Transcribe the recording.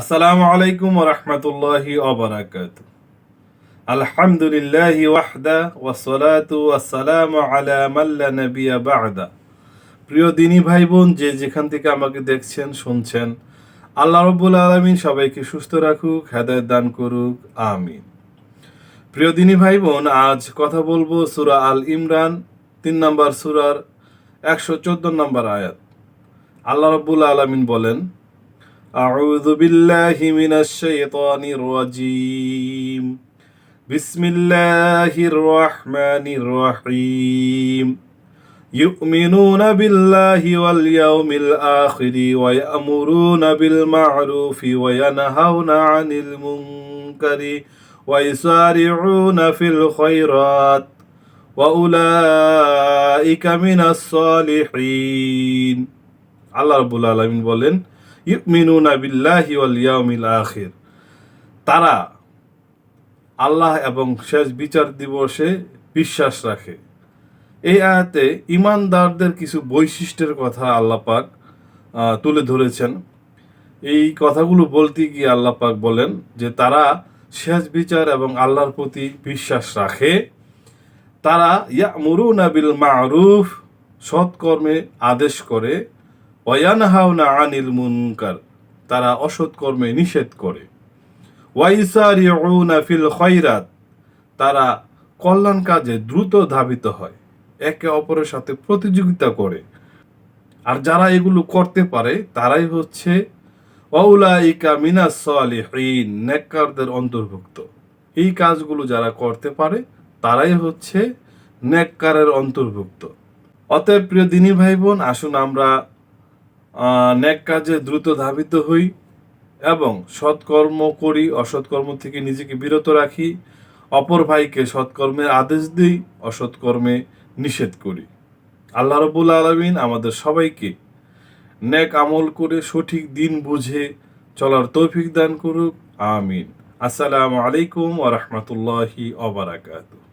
আসসালামু আলাইকুম রহমতুল্লাহি অবরাকাত আলহামদুলিল্লাহি ওয়াহদা ওয়াসসালাতু ওয়াসসালামু আলা মাল্লা নাবিয়া বা'দা। প্রিয় দিনী ভাই বোন যে যেখান থেকে আমাকে দেখছেন, শুনছেন, আল্লাহ রব্বুল আলমিন সবাইকে সুস্থ রাখুক, হেদায়ত দান করুক, আমিন। প্রিয় দিনী ভাই বোন আজ কথা বলব সুরা আল ইমরান, তিন নম্বর সুরার একশো চোদ্দ নম্বর আয়াত। আল্লাহ রব্বুল আলমিন বলেন أعوذ بالله من الشيطان الرجيم بسم الله الرحمن الرحيم يؤمنون بالله واليوم الآخر ويأمرون بالمعروف وينهون عن المنكر ويسارعون في الخيرات وأولئك من الصالحين আল্লাহ রাব্বুল আলামিন বলেন তারা আল্লাহ এবং শেষ বিচার দিবসে বিশ্বাস রাখে। এই আয়াতে ইমানদারদের কিছু বৈশিষ্ট্যের কথা আল্লাহ পাক তুলে ধরেছেন। এই কথাগুলো বলতে গিয়ে আল্লাহ পাক বলেন যে তারা শেষ বিচার এবং আল্লাহর প্রতি বিশ্বাস রাখে। তারা ইয়ামুরুনা বিল মারুফ, সৎকর্মে আদেশ করে ওয়ানহাউনা আনিল মুনকার, তারা অসৎ কর্মে নিষেধ করে। ওয়াইসারিউনা ফিল খয়রাত, তারা কল্যাণ কাজে দ্রুত ধাবিত হয়, একে অপরের সাথে প্রতিযোগিতা করে। আর যারা এগুলো করতে পারে, তারাই হচ্ছে ওয়াউলাইকা মিনাস সালিহিন, নেককারদের অন্তর্ভুক্ত। এই কাজগুলো যারা করতে পারে, তারাই হচ্ছে নেককারের অন্তর্ভুক্ত। অতএব প্রিয় দিনী ভাই বোন আসুন আমরা নেক কাজে দ্রুত ধাবিত হই এবং সৎকর্ম করি, অসৎকর্ম থেকে নিজেকে বিরত রাখি। অপর ভাইকে সৎকর্মের আদেশ দিই, অসৎকর্মে নিষেধ করি। আল্লাহ রবুল আলমিন আমাদের সবাইকে নেক আমল করে সঠিক দিন বুঝে চলার তৌফিক দান করুক। আমিন। আসসালামু আলাইকুম ওরহমতুল্লাহি অবরাকাতু